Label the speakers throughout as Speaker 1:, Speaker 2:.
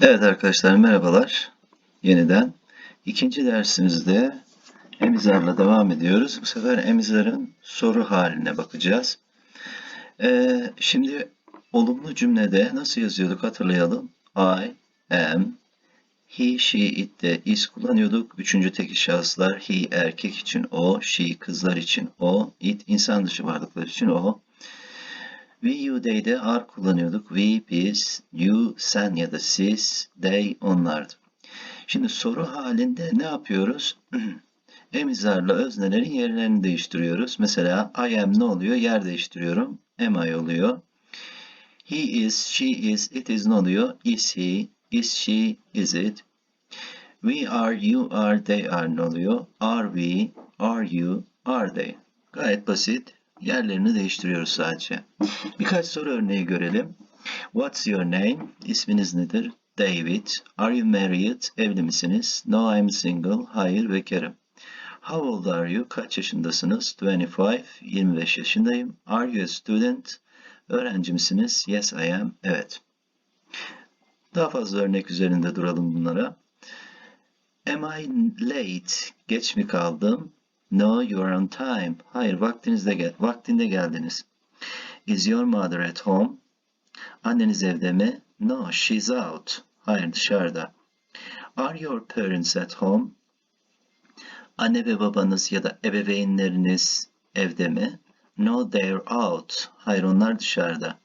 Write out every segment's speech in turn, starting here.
Speaker 1: Evet arkadaşlar merhabalar. Yeniden ikinci dersimizde emizarla devam ediyoruz. Bu sefer emizarın soru haline bakacağız. Ee, şimdi olumlu cümlede nasıl yazıyorduk hatırlayalım. I am, he, she, it de is kullanıyorduk. Üçüncü tekil şahıslar he erkek için o, she kızlar için o, it insan dışı varlıklar için o. We, you, they'de are kullanıyorduk. We, biz, you, sen ya da siz, they, onlardı. Şimdi soru halinde ne yapıyoruz? Emizarla öznelerin yerlerini değiştiriyoruz. Mesela I am ne oluyor? Yer değiştiriyorum. Am I oluyor. He is, she is, it is ne oluyor? Is he, is she, is it? We are, you are, they are ne oluyor? Are we, are you, are they? Gayet basit. Yerlerini değiştiriyoruz sadece. Birkaç soru örneği görelim. What's your name? İsminiz nedir? David. Are you married? Evli misiniz? No, I'm single. Hayır, bekarım. How old are you? Kaç yaşındasınız? 25. 25 yaşındayım. Are you a student? Öğrenci misiniz? Yes, I am. Evet. Daha fazla örnek üzerinde duralım bunlara. Am I late? Geç mi kaldım? No, you are on time. Hayır, vaktinizde gel vaktinde geldiniz. Is your mother at home? Anneniz evde mi? No, she's out. Hayır, dışarıda. Are your parents at home? Anne ve babanız ya da ebeveynleriniz evde mi? No, they're out. Hayır, onlar dışarıda.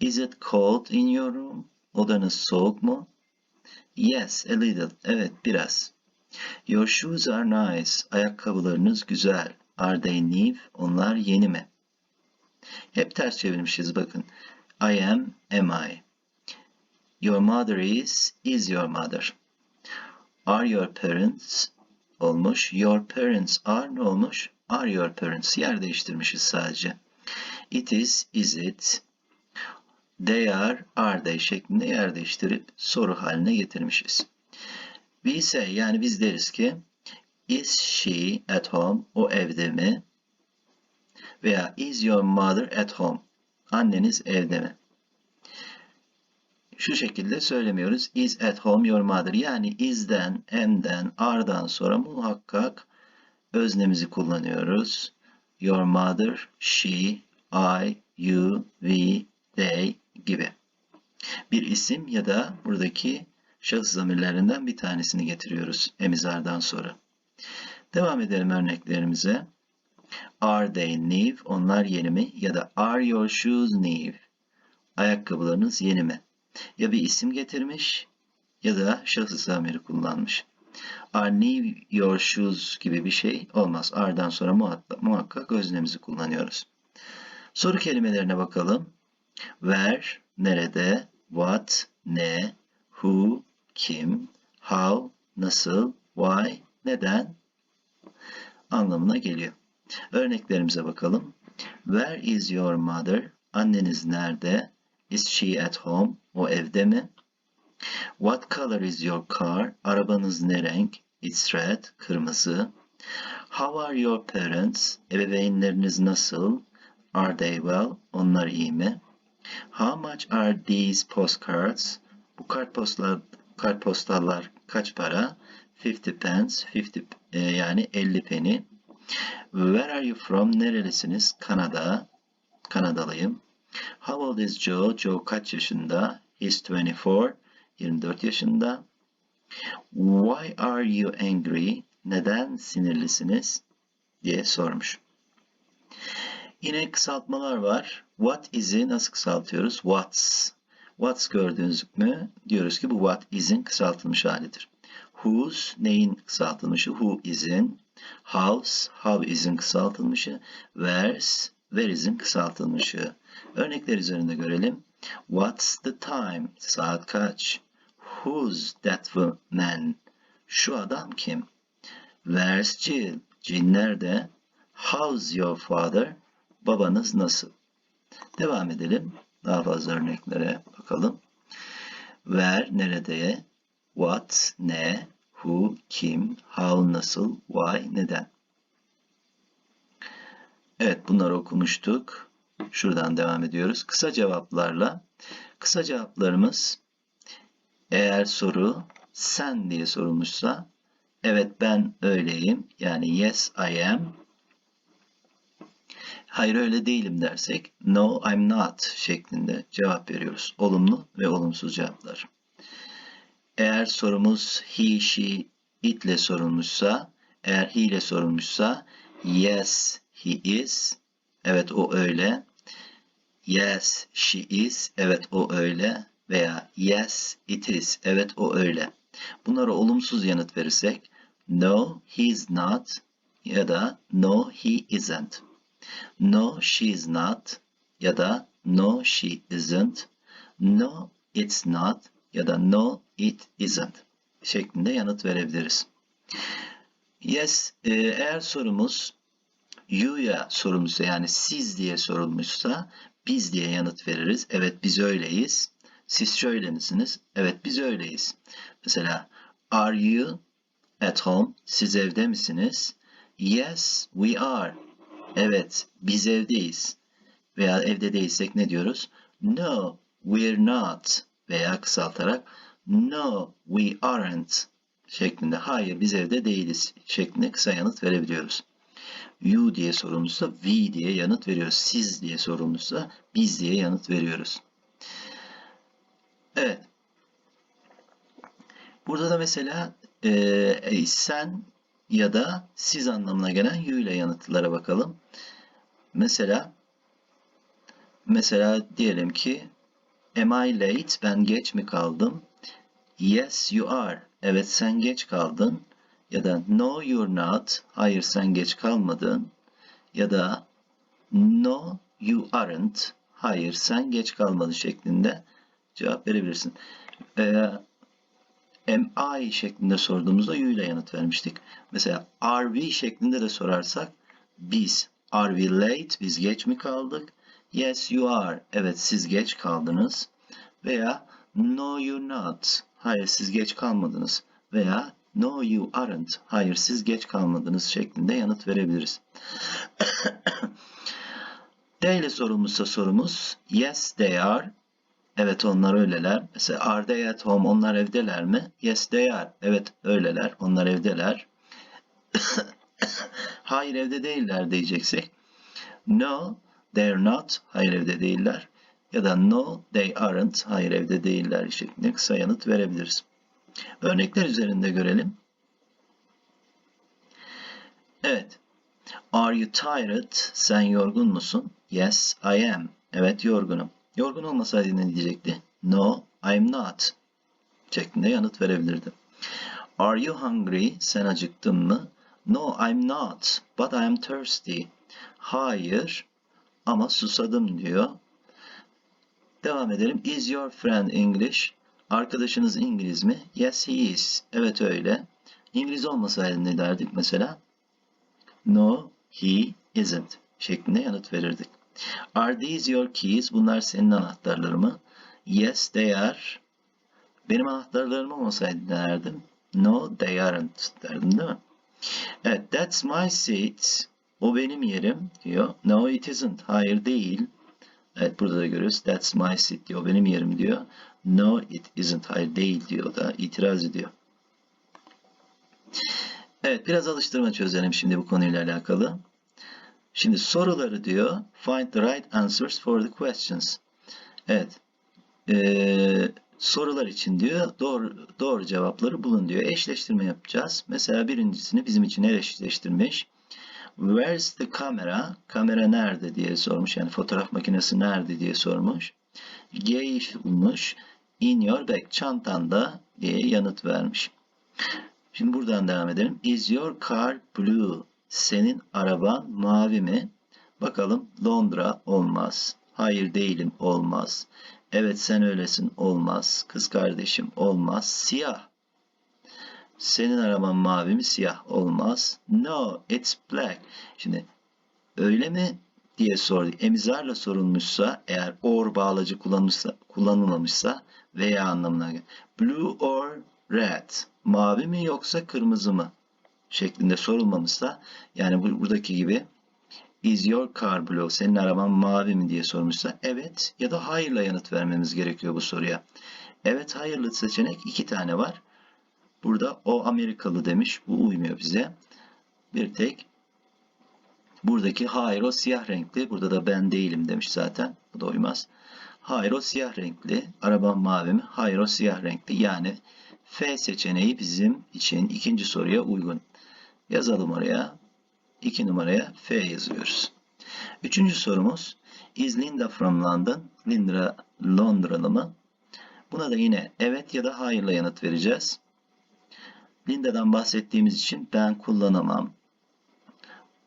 Speaker 1: Is it cold in your room? Odanız soğuk mu? Yes, a little. Evet, biraz. Your shoes are nice. Ayakkabılarınız güzel. Are they new? Onlar yeni mi? Hep ters çevirmişiz bakın. I am, am I? Your mother is, is your mother? Are your parents olmuş. Your parents are ne olmuş? Are your parents? Yer değiştirmişiz sadece. It is, is it? They are, are they şeklinde yer değiştirip soru haline getirmişiz. We say yani biz deriz ki Is she at home? O evde mi? Veya is your mother at home? Anneniz evde mi? Şu şekilde söylemiyoruz. Is at home your mother? Yani is'den, am'den, are'dan sonra muhakkak öznemizi kullanıyoruz. Your mother, she, I, you, we, they gibi. Bir isim ya da buradaki şahıs zamirlerinden bir tanesini getiriyoruz emizardan sonra. Devam edelim örneklerimize. Are they new? Onlar yeni mi? Ya da are your shoes new? Ayakkabılarınız yeni mi? Ya bir isim getirmiş ya da şahıs zamiri kullanmış. Are new your shoes gibi bir şey olmaz. Are'dan sonra muhakkak, muhakkak öznemizi kullanıyoruz. Soru kelimelerine bakalım. Where, nerede, what, ne, who, kim, how, nasıl, why, neden anlamına geliyor. Örneklerimize bakalım. Where is your mother? Anneniz nerede? Is she at home? O evde mi? What color is your car? Arabanız ne renk? It's red, kırmızı. How are your parents? Ebeveynleriniz nasıl? Are they well? Onlar iyi mi? How much are these postcards? Bu kartpostlar, kartpostallar kaç para? 50 pence, 50 e, yani 50 penny. Where are you from? Nerelisiniz? Kanada. Kanadalıyım. How old is Joe? Joe kaç yaşında? He's 24. 24 yaşında. Why are you angry? Neden sinirlisiniz? diye sormuş. Yine kısaltmalar var. What is'i nasıl kısaltıyoruz? What's. What's gördüğünüz mü? Diyoruz ki bu what is'in kısaltılmış halidir. Whose neyin kısaltılmışı? Who is'in. House, how is'in kısaltılmışı. Where's, where is'in kısaltılmışı. Örnekler üzerinde görelim. What's the time? Saat kaç? Who's that man? Şu adam kim? Where's Jill? Jill nerede? How's your father? Babanız nasıl? Devam edelim. Daha fazla örneklere bakalım. Where, nerede? What, ne? Who, kim? How, nasıl? Why, neden? Evet, bunları okumuştuk. Şuradan devam ediyoruz. Kısa cevaplarla. Kısa cevaplarımız Eğer soru sen diye sorulmuşsa evet ben öyleyim yani yes I am. Hayır öyle değilim dersek no I'm not şeklinde cevap veriyoruz. Olumlu ve olumsuz cevaplar. Eğer sorumuz he, she, it ile sorulmuşsa, eğer he ile sorulmuşsa yes he is, evet o öyle. Yes she is, evet o öyle. Veya yes it is, evet o öyle. Bunlara olumsuz yanıt verirsek no he is not ya da no he isn't. No she is not ya da no she isn't. No it's not ya da no it isn't şeklinde yanıt verebiliriz. Yes, e, eğer sorumuz you'ya sorulmuşsa yani siz diye sorulmuşsa biz diye yanıt veririz. Evet biz öyleyiz. Siz şöyle misiniz? Evet biz öyleyiz. Mesela are you at home? Siz evde misiniz? Yes, we are. Evet, biz evdeyiz. Veya evde değilsek ne diyoruz? No, we're not. Veya kısaltarak No, we aren't şeklinde. Hayır, biz evde değiliz şeklinde kısa yanıt verebiliyoruz. You diye sorulmuşsa we diye yanıt veriyoruz. Siz diye sorulmuşsa biz diye yanıt veriyoruz. Evet. Burada da mesela e, sen ya da siz anlamına gelen you ile yanıtlara bakalım. Mesela mesela diyelim ki am I late? Ben geç mi kaldım? Yes you are. Evet sen geç kaldın. Ya da no you're not. Hayır sen geç kalmadın. Ya da no you aren't. Hayır sen geç kalmadın şeklinde cevap verebilirsin. Ee, am şeklinde sorduğumuzda you ile yanıt vermiştik. Mesela are we şeklinde de sorarsak biz are we late? Biz geç mi kaldık? Yes you are. Evet siz geç kaldınız. Veya no you're not. Hayır siz geç kalmadınız. Veya no you aren't. Hayır siz geç kalmadınız şeklinde yanıt verebiliriz. D ile sorulmuşsa sorumuz yes they are. Evet onlar öyleler. Mesela are they at home? Onlar evdeler mi? Yes they are. Evet öyleler. Onlar evdeler. Hayır evde değiller diyeceksek. No they're not. Hayır evde değiller. Ya da no they aren't. Hayır evde değiller şeklinde kısa yanıt verebiliriz. Örnekler üzerinde görelim. Evet. Are you tired? Sen yorgun musun? Yes, I am. Evet, yorgunum. Yorgun olmasaydı ne diyecekti? No, I'm not. Şeklinde yanıt verebilirdi. Are you hungry? Sen acıktın mı? No, I'm not. But I'm thirsty. Hayır, ama susadım diyor. Devam edelim. Is your friend English? Arkadaşınız İngiliz mi? Yes, he is. Evet öyle. İngiliz olmasaydı ne derdik mesela? No, he isn't şeklinde yanıt verirdik. Are these your keys? Bunlar senin anahtarları mı? Yes, they are. Benim anahtarlarım olmasaydı ne derdim? No, they aren't derdim değil mi? Evet, that's my seat. O benim yerim diyor. No, it isn't. Hayır değil. Evet, burada da görüyoruz. That's my seat diyor. O benim yerim diyor. No, it isn't. Hayır değil diyor da. itiraz ediyor. Evet, biraz alıştırma çözelim şimdi bu konuyla alakalı. Şimdi soruları diyor. Find the right answers for the questions. Evet. Ee, sorular için diyor doğru, doğru cevapları bulun diyor. Eşleştirme yapacağız. Mesela birincisini bizim için eşleştirmiş. Where's the camera? Kamera nerede diye sormuş. Yani fotoğraf makinesi nerede diye sormuş. G'yi bulmuş. In your bag. Çantanda diye yanıt vermiş. Şimdi buradan devam edelim. Is your car blue? Senin araban mavi mi? Bakalım Londra olmaz. Hayır değilim olmaz. Evet sen öylesin olmaz. Kız kardeşim olmaz. Siyah. Senin araban mavi mi? Siyah olmaz. No, it's black. Şimdi öyle mi diye sordu. Emizarla sorulmuşsa eğer or bağlacı kullanılmışsa, kullanılmamışsa veya anlamına gelir. Blue or red. Mavi mi yoksa kırmızı mı? Şeklinde sorulmamışsa yani buradaki gibi Is your car blue? Senin araban mavi mi diye sormuşsa evet ya da hayırla yanıt vermemiz gerekiyor bu soruya. Evet hayırlı seçenek iki tane var. Burada o Amerikalı demiş. Bu uymuyor bize. Bir tek buradaki hayır o siyah renkli. Burada da ben değilim demiş zaten. Bu da uymaz. Hayır o siyah renkli. Arabam mavi mi? Hayır o siyah renkli. Yani F seçeneği bizim için ikinci soruya uygun. Yazalım oraya. 2 numaraya F yazıyoruz. Üçüncü sorumuz. Is Linda from London? Linda Londralı mı? Buna da yine evet ya da hayırla yanıt vereceğiz. Linda'dan bahsettiğimiz için ben kullanamam.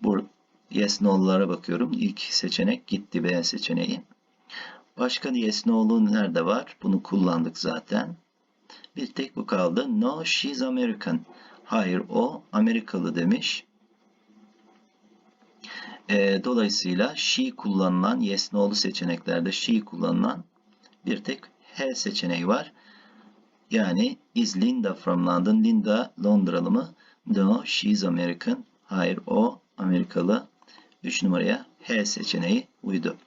Speaker 1: Bu yes no'lara bakıyorum. İlk seçenek gitti B seçeneği. Başka yes no'lu nerede var? Bunu kullandık zaten. Bir tek bu kaldı. No, she's American. Hayır, o Amerikalı demiş. E, dolayısıyla she kullanılan, yes no'lu seçeneklerde she kullanılan bir tek H seçeneği var. Yani is Linda from London? Linda Londralı mı? No, she's American. Hayır, o Amerikalı. 3 numaraya H seçeneği uydu.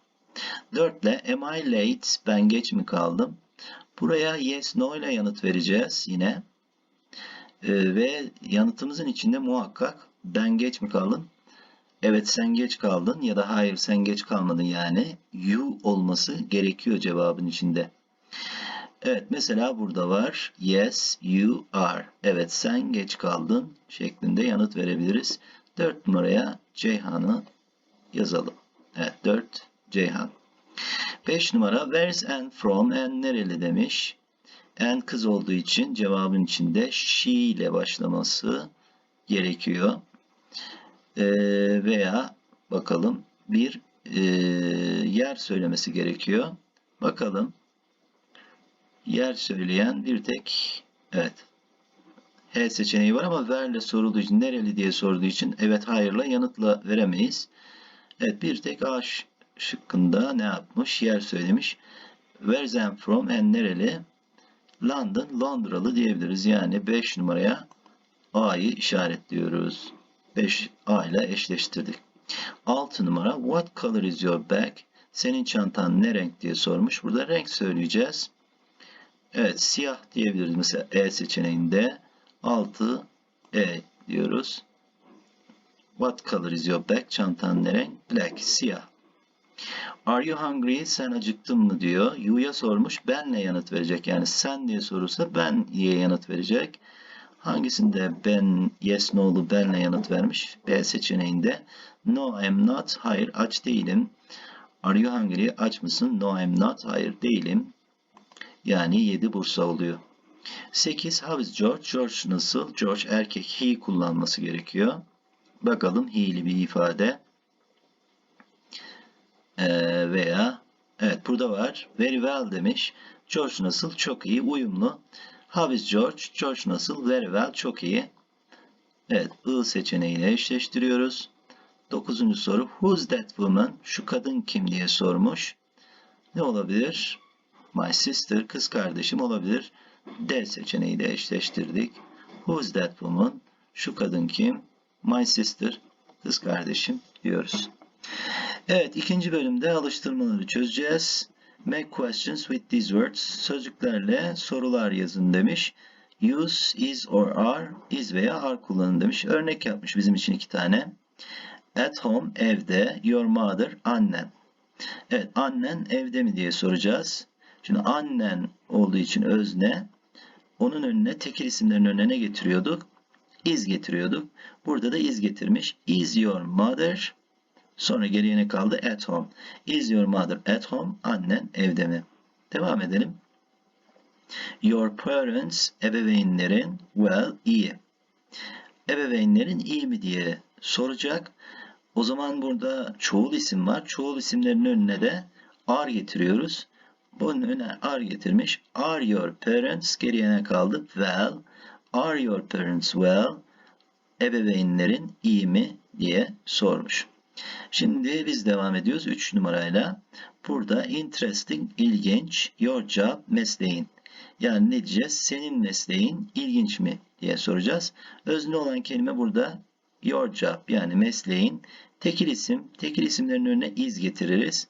Speaker 1: 4 ile am I late? Ben geç mi kaldım? Buraya yes, no ile yanıt vereceğiz yine. Ee, ve yanıtımızın içinde muhakkak ben geç mi kaldım? Evet sen geç kaldın ya da hayır sen geç kalmadın yani you olması gerekiyor cevabın içinde. Evet mesela burada var yes you are. Evet sen geç kaldın şeklinde yanıt verebiliriz. 4 numaraya Ceyhan'ı yazalım. Evet 4 Ceyhan. 5 numara where's and from and nereli demiş. And kız olduğu için cevabın içinde she ile başlaması gerekiyor. Ee, veya bakalım bir e, yer söylemesi gerekiyor. Bakalım yer söyleyen bir tek evet H seçeneği var ama where'le sorulduğu için nereli diye sorduğu için evet hayırla yanıtla veremeyiz. Evet bir tek A şıkkında ne yapmış? Yer söylemiş. Where's I'm from and nereli? London, Londralı diyebiliriz. Yani 5 numaraya A'yı işaretliyoruz. 5 A ile eşleştirdik. 6 numara What color is your bag? Senin çantan ne renk diye sormuş. Burada renk söyleyeceğiz. Evet siyah diyebiliriz. Mesela E seçeneğinde 6 E diyoruz. What color is your bag? Çantan ne renk? Black, siyah. Are you hungry? Sen acıktın mı diyor. You'ya sormuş. Benle yanıt verecek. Yani sen diye sorursa ben diye yanıt verecek. Hangisinde ben yes no'lu benle yanıt vermiş? B seçeneğinde no I'm not. Hayır aç değilim. Are you hungry? Aç mısın? No I'm not. Hayır değilim. Yani 7 Bursa oluyor. 8 how is George? George nasıl? George erkek he kullanması gerekiyor. Bakalım he'li bir ifade. Ee, veya evet burada var. Very well demiş. George nasıl? Çok iyi, uyumlu. How is George? George nasıl? Very well, çok iyi. Evet, I seçeneğiyle eşleştiriyoruz. Dokuzuncu soru. Who's that woman? Şu kadın kim diye sormuş. Ne olabilir? My sister, kız kardeşim olabilir. D seçeneğiyle eşleştirdik. Who's that woman? Şu kadın kim? My sister, kız kardeşim diyoruz. Evet, ikinci bölümde alıştırmaları çözeceğiz. Make questions with these words. Sözcüklerle sorular yazın demiş. Use is or are, is veya are kullanın demiş. Örnek yapmış bizim için iki tane. At home, evde. Your mother, annen. Evet, annen evde mi diye soracağız. Şimdi annen olduğu için özne. Onun önüne tekil isimlerin önüne getiriyorduk. Is getiriyorduk. Burada da is getirmiş. Is your mother Sonra geriye ne kaldı? At home. Is your mother at home? Annen evde mi? Devam edelim. Your parents, ebeveynlerin, well, iyi. Ebeveynlerin iyi mi diye soracak. O zaman burada çoğul isim var. Çoğul isimlerin önüne de are getiriyoruz. Bunun önüne are getirmiş. Are your parents? Geriye ne kaldı? Well. Are your parents well? Ebeveynlerin iyi mi diye sormuş. Şimdi biz devam ediyoruz 3 numarayla. Burada interesting, ilginç, your job, mesleğin. Yani ne diyeceğiz? Senin mesleğin ilginç mi diye soracağız. Özne olan kelime burada your job yani mesleğin tekil isim. Tekil isimlerin önüne is getiririz.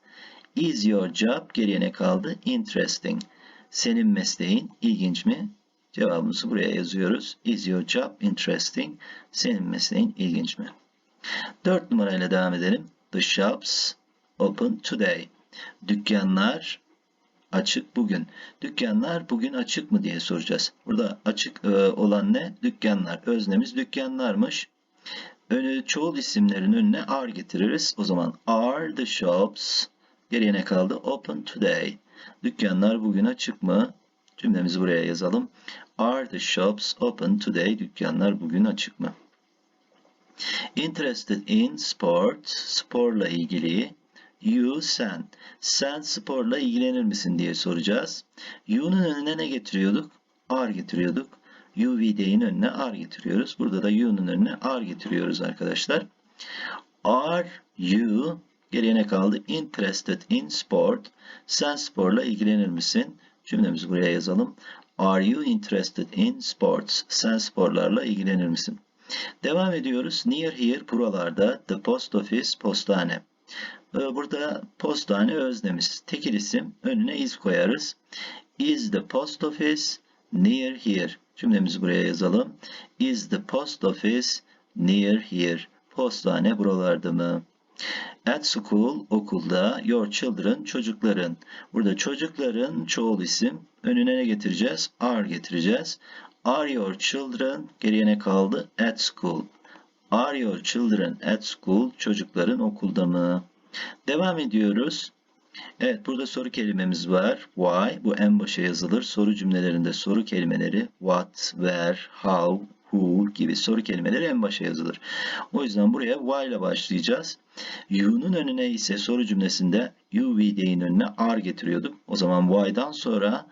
Speaker 1: Is your job geriye ne kaldı? Interesting. Senin mesleğin ilginç mi? Cevabımızı buraya yazıyoruz. Is your job interesting? Senin mesleğin ilginç mi? Dört numarayla devam edelim. The shops open today. Dükkanlar açık bugün. Dükkanlar bugün açık mı diye soracağız. Burada açık e, olan ne? Dükkanlar. Öznemiz dükkanlarmış. Önü çoğul isimlerin önüne are getiririz. O zaman are the shops geriye ne kaldı? Open today. Dükkanlar bugün açık mı? Cümlemizi buraya yazalım. Are the shops open today? Dükkanlar bugün açık mı? Interested in sport, sporla ilgili. You, sen. Sen sporla ilgilenir misin diye soracağız. You'nun önüne ne getiriyorduk? Are getiriyorduk. You VD'nin önüne are getiriyoruz. Burada da you'nun önüne are getiriyoruz arkadaşlar. Are you geriye ne kaldı? Interested in sport. Sen sporla ilgilenir misin? Cümlemizi buraya yazalım. Are you interested in sports? Sen sporlarla ilgilenir misin? Devam ediyoruz. Near here buralarda the post office postane. Ee, Burada postane öznemiz. Tekil isim önüne is koyarız. Is the post office near here? Cümlemizi buraya yazalım. Is the post office near here? Postane buralarda mı? At school, okulda, your children, çocukların. Burada çocukların çoğul isim. Önüne ne getireceğiz? Are getireceğiz. Are your children? Geriye ne kaldı? At school. Are your children at school? Çocukların okulda mı? Devam ediyoruz. Evet burada soru kelimemiz var. Why bu en başa yazılır. Soru cümlelerinde soru kelimeleri what, where, how, who gibi soru kelimeleri en başa yazılır. O yüzden buraya why ile başlayacağız. You'nun önüne ise soru cümlesinde you VD'nin önüne are getiriyorduk. O zaman why'dan sonra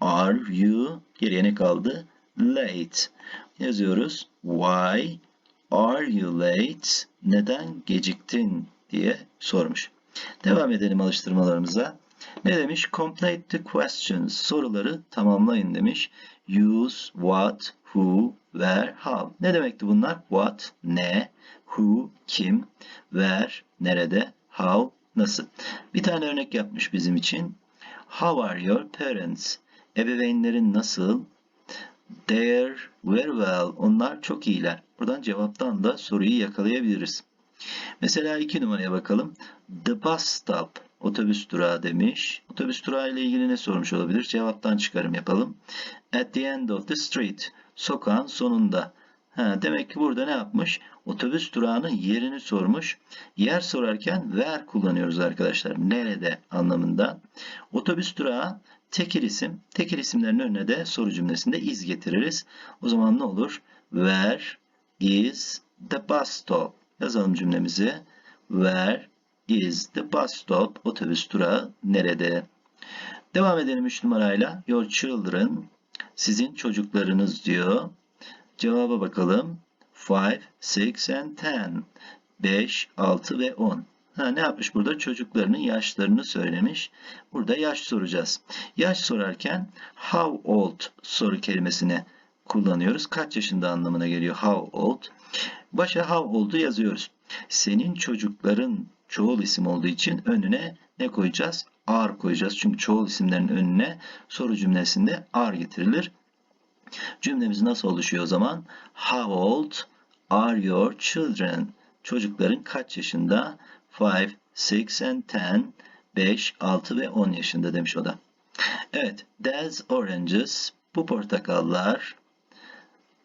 Speaker 1: are you geriye ne kaldı? Late. Yazıyoruz. Why are you late? Neden geciktin diye sormuş. Devam edelim alıştırmalarımıza. Ne demiş? Complete the questions. Soruları tamamlayın demiş. Use, what, who, where, how. Ne demekti bunlar? What, ne, who, kim, where, nerede, how, nasıl. Bir tane örnek yapmış bizim için. How are your parents? Ebeveynlerin nasıl? They're very well. Onlar çok iyiler. Buradan cevaptan da soruyu yakalayabiliriz. Mesela iki numaraya bakalım. The bus stop. Otobüs durağı demiş. Otobüs durağı ile ilgili ne sormuş olabilir? Cevaptan çıkarım yapalım. At the end of the street. Sokağın sonunda. Ha, demek ki burada ne yapmış? Otobüs durağının yerini sormuş. Yer sorarken where kullanıyoruz arkadaşlar. Nerede anlamında. Otobüs durağı tekil isim. Tekil isimlerin önüne de soru cümlesinde is getiririz. O zaman ne olur? Where is the bus stop? Yazalım cümlemizi. Where is the bus stop? Otobüs durağı nerede? Devam edelim 3 numarayla. Your children. Sizin çocuklarınız diyor. Cevaba bakalım. 5, 6 and 10. 5, 6 ve 10. Ha, ne yapmış burada? Çocuklarının yaşlarını söylemiş. Burada yaş soracağız. Yaş sorarken how old soru kelimesini kullanıyoruz. Kaç yaşında anlamına geliyor how old. Başa how old'u yazıyoruz. Senin çocukların çoğul isim olduğu için önüne ne koyacağız? Are koyacağız. Çünkü çoğul isimlerin önüne soru cümlesinde are getirilir. Cümlemiz nasıl oluşuyor o zaman? How old are your children? Çocukların kaç yaşında? 5, 6 and 10. 5, 6 ve 10 yaşında demiş o da. Evet. These oranges. Bu portakallar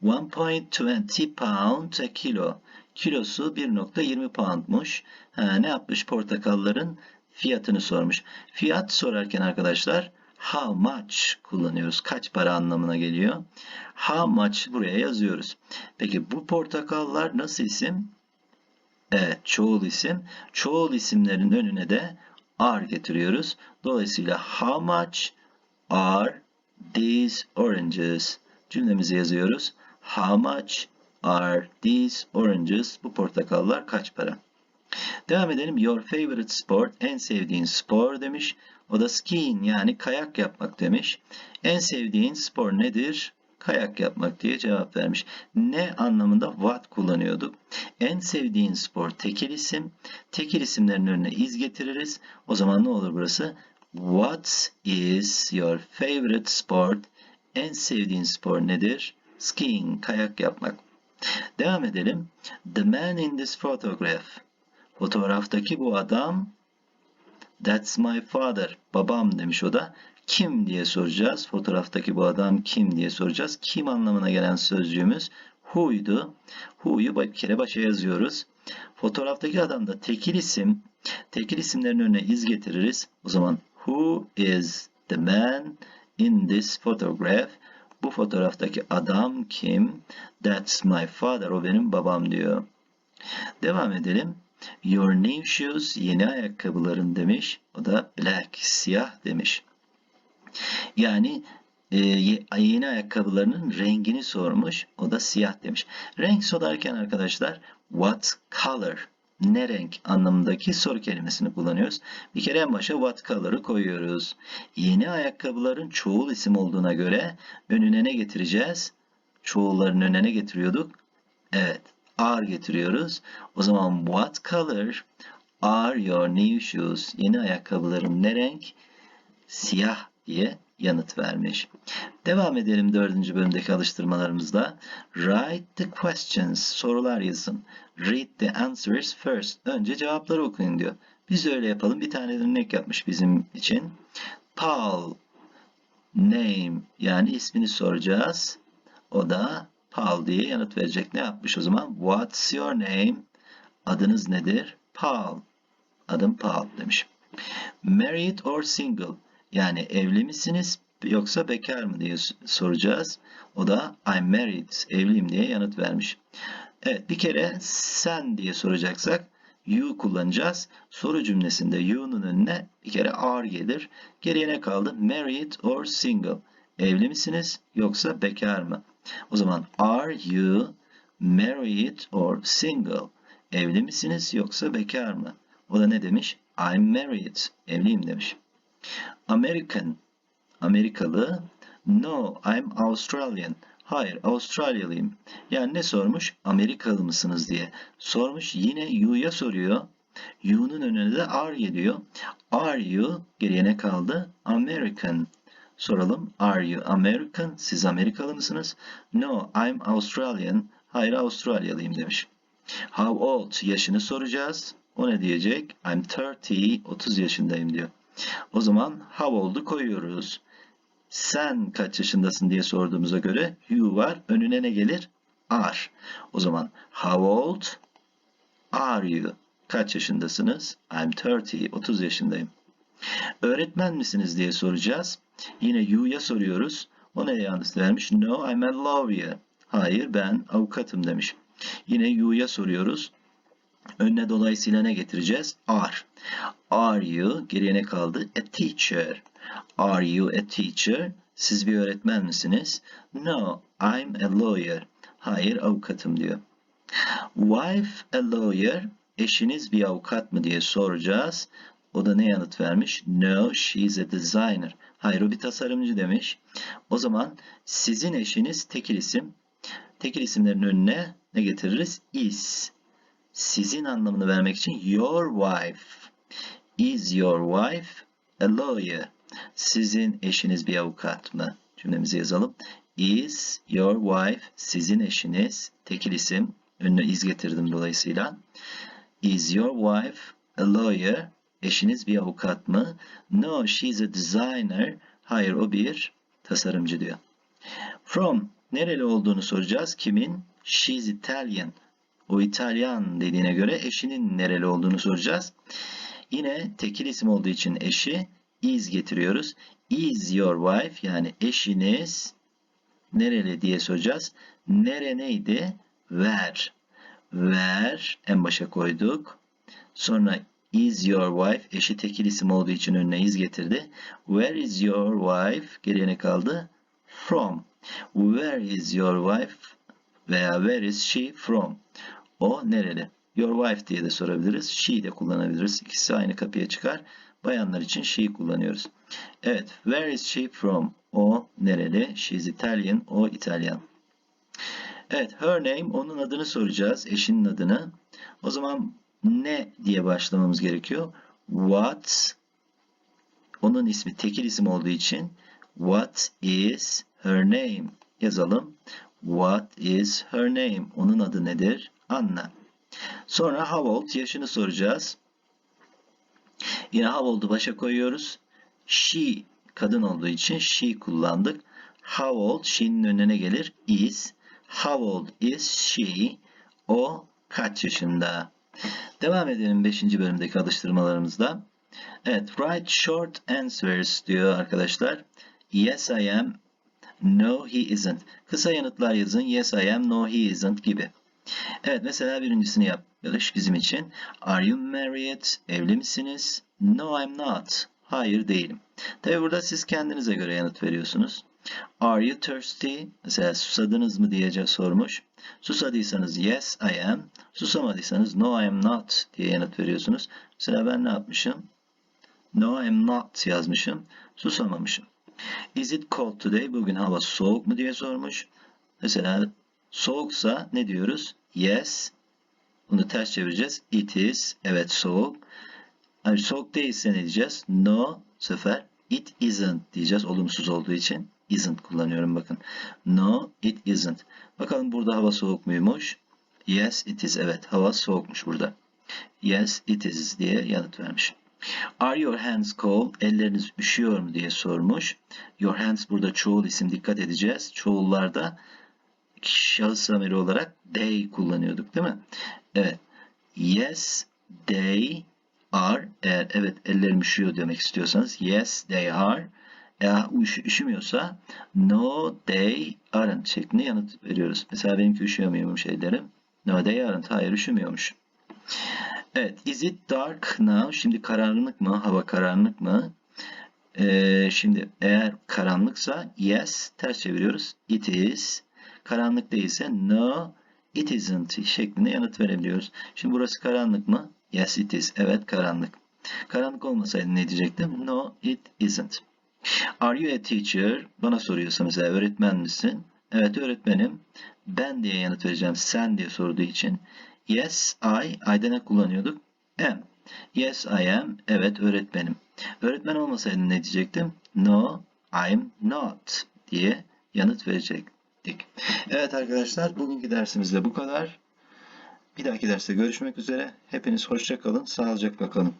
Speaker 1: 1.20 pound a kilo. Kilosu 1.20 poundmuş. Ha, ne yapmış portakalların? Fiyatını sormuş. Fiyat sorarken arkadaşlar how much kullanıyoruz. Kaç para anlamına geliyor. How much buraya yazıyoruz. Peki bu portakallar nasıl isim? Evet çoğul isim. Çoğul isimlerin önüne de are getiriyoruz. Dolayısıyla how much are these oranges? Cümlemizi yazıyoruz. How much are these oranges? Bu portakallar kaç para? Devam edelim. Your favorite sport. En sevdiğin spor demiş. O da skiing yani kayak yapmak demiş. En sevdiğin spor nedir? Kayak yapmak diye cevap vermiş. Ne anlamında what kullanıyorduk? En sevdiğin spor tekil isim. Tekil isimlerin önüne is getiririz. O zaman ne olur burası? What is your favorite sport? En sevdiğin spor nedir? Skiing, kayak yapmak. Devam edelim. The man in this photograph. Fotoğraftaki bu adam That's my father. Babam demiş o da. Kim diye soracağız. Fotoğraftaki bu adam kim diye soracağız. Kim anlamına gelen sözcüğümüz who'ydu. Who'yu bir kere başa yazıyoruz. Fotoğraftaki adam da tekil isim. Tekil isimlerin önüne iz getiririz. O zaman who is the man in this photograph? Bu fotoğraftaki adam kim? That's my father. O benim babam diyor. Devam edelim. Your new shoes, yeni ayakkabıların demiş. O da black, siyah demiş. Yani e, yeni ayakkabılarının rengini sormuş. O da siyah demiş. Renk sorarken arkadaşlar what color, ne renk anlamındaki soru kelimesini kullanıyoruz. Bir kere en başa what color'ı koyuyoruz. Yeni ayakkabıların çoğul isim olduğuna göre önüne ne getireceğiz? Çoğulların önüne ne getiriyorduk? Evet, are getiriyoruz. O zaman what color are your new shoes? Yeni ayakkabıların ne renk? Siyah diye yanıt vermiş. Devam edelim dördüncü bölümdeki alıştırmalarımızda. Write the questions. Sorular yazın. Read the answers first. Önce cevapları okuyun diyor. Biz öyle yapalım. Bir tane örnek yapmış bizim için. Paul name yani ismini soracağız. O da Paul diye yanıt verecek. Ne yapmış o zaman? What's your name? Adınız nedir? Paul. Adım Paul demiş. Married or single? Yani evli misiniz yoksa bekar mı diye soracağız. O da I'm married, evliyim diye yanıt vermiş. Evet bir kere sen diye soracaksak you kullanacağız. Soru cümlesinde you'nun önüne bir kere are gelir. Geriye ne kaldı? Married or single? Evli misiniz yoksa bekar mı? O zaman are you married or single? Evli misiniz yoksa bekar mı? O da ne demiş? I'm married. Evliyim demiş. American. Amerikalı. No, I'm Australian. Hayır, Avustralyalıyım. Yani ne sormuş? Amerikalı mısınız diye. Sormuş yine you'ya soruyor. You'nun önüne de are geliyor. Are you? Geriye ne kaldı? American. Soralım. Are you American? Siz Amerikalı mısınız? No, I'm Australian. Hayır, Avustralyalıyım demiş. How old? Yaşını soracağız. O ne diyecek? I'm 30. 30 yaşındayım diyor. O zaman how old'u koyuyoruz. Sen kaç yaşındasın diye sorduğumuza göre you var. Önüne ne gelir? Are. O zaman how old are you? Kaç yaşındasınız? I'm 30. 30 yaşındayım. Öğretmen misiniz diye soracağız. Yine you'ya soruyoruz. O ne yanlış vermiş? No, I'm a lawyer. Hayır, ben avukatım demiş. Yine you'ya soruyoruz. Önüne dolayısıyla ne getireceğiz? Are. Are you? Geriye ne kaldı? A teacher. Are you a teacher? Siz bir öğretmen misiniz? No, I'm a lawyer. Hayır, avukatım diyor. Wife a lawyer. Eşiniz bir avukat mı diye soracağız. O da ne yanıt vermiş? No, she's a designer. Hayır, o bir tasarımcı demiş. O zaman sizin eşiniz tekil isim. Tekil isimlerin önüne ne getiririz? Is. Sizin anlamını vermek için your wife. Is your wife a lawyer? Sizin eşiniz bir avukat mı? Cümlemizi yazalım. Is your wife sizin eşiniz tekil isim önüne iz getirdim dolayısıyla. Is your wife a lawyer? Eşiniz bir avukat mı? No, she's a designer. Hayır, o bir tasarımcı diyor. From, nereli olduğunu soracağız. Kimin? She's Italian. O İtalyan dediğine göre eşinin nereli olduğunu soracağız. Yine tekil isim olduğu için eşi is getiriyoruz. Is your wife yani eşiniz nereli diye soracağız. Nere neydi? Where. Where en başa koyduk. Sonra is your wife eşi tekil isim olduğu için önüne is getirdi. Where is your wife? Geriye ne kaldı? From. Where is your wife? Veya where is she from? O nereli? Your wife diye de sorabiliriz. She de kullanabiliriz. İkisi aynı kapıya çıkar. Bayanlar için she kullanıyoruz. Evet. Where is she from? O nereli? She is Italian. O İtalyan. Evet. Her name. Onun adını soracağız. Eşinin adını. O zaman ne diye başlamamız gerekiyor. What onun ismi tekil isim olduğu için What is her name? Yazalım. What is her name? Onun adı nedir? Anna. Sonra how old? Yaşını soracağız. Yine how old'u başa koyuyoruz. She kadın olduğu için she kullandık. How old? She'nin önüne gelir. Is. How old is she? O kaç yaşında? Devam edelim 5. bölümdeki alıştırmalarımızda. Evet, write short answers diyor arkadaşlar. Yes I am, no he isn't. Kısa yanıtlar yazın. Yes I am, no he isn't gibi. Evet, mesela birincisini yapıyoruz bizim için. Are you married? Evli misiniz? No I'm not. Hayır değilim. Tabi burada siz kendinize göre yanıt veriyorsunuz. Are you thirsty? Mesela susadınız mı diye sormuş. Susadıysanız yes I am. Susamadıysanız no I am not diye yanıt veriyorsunuz. Mesela ben ne yapmışım? No I'm not yazmışım. Susamamışım. Is it cold today? Bugün hava soğuk mu diye sormuş. Mesela soğuksa ne diyoruz? Yes. Bunu ters çevireceğiz. It is. Evet soğuk. Yani soğuk değilse ne diyeceğiz? No. Bu sefer it isn't diyeceğiz. Olumsuz olduğu için isn't kullanıyorum bakın. No it isn't. Bakalım burada hava soğuk muymuş? Yes it is. Evet hava soğukmuş burada. Yes it is diye yanıt vermiş. Are your hands cold? Elleriniz üşüyor mu diye sormuş. Your hands burada çoğul isim dikkat edeceğiz. Çoğullarda şahıs zamiri olarak they kullanıyorduk değil mi? Evet. Yes they are. Eğer evet ellerim üşüyor demek istiyorsanız yes they are. Eğer üş, üşümüyorsa no they aren't şeklinde yanıt veriyoruz. Mesela benimki üşüyor muymuş ellerim? No they aren't. Hayır üşümüyormuş. Evet. Is it dark now? Şimdi karanlık mı? Hava karanlık mı? Ee, şimdi eğer karanlıksa yes ters çeviriyoruz. It is. Karanlık değilse no it isn't şeklinde yanıt verebiliyoruz. Şimdi burası karanlık mı? Yes it is. Evet karanlık. Karanlık olmasaydı ne diyecektim? No it isn't. Are you a teacher? Bana soruyorsa mesela öğretmen misin? Evet öğretmenim. Ben diye yanıt vereceğim. Sen diye sorduğu için. Yes, I. I'da ne kullanıyorduk? Am. Yes, I am. Evet, öğretmenim. Öğretmen olmasaydı ne diyecektim? No, I'm not diye yanıt verecektik. Evet arkadaşlar, bugünkü dersimiz de bu kadar. Bir dahaki derste görüşmek üzere. Hepiniz hoşça kalın, sağlıcakla kalın.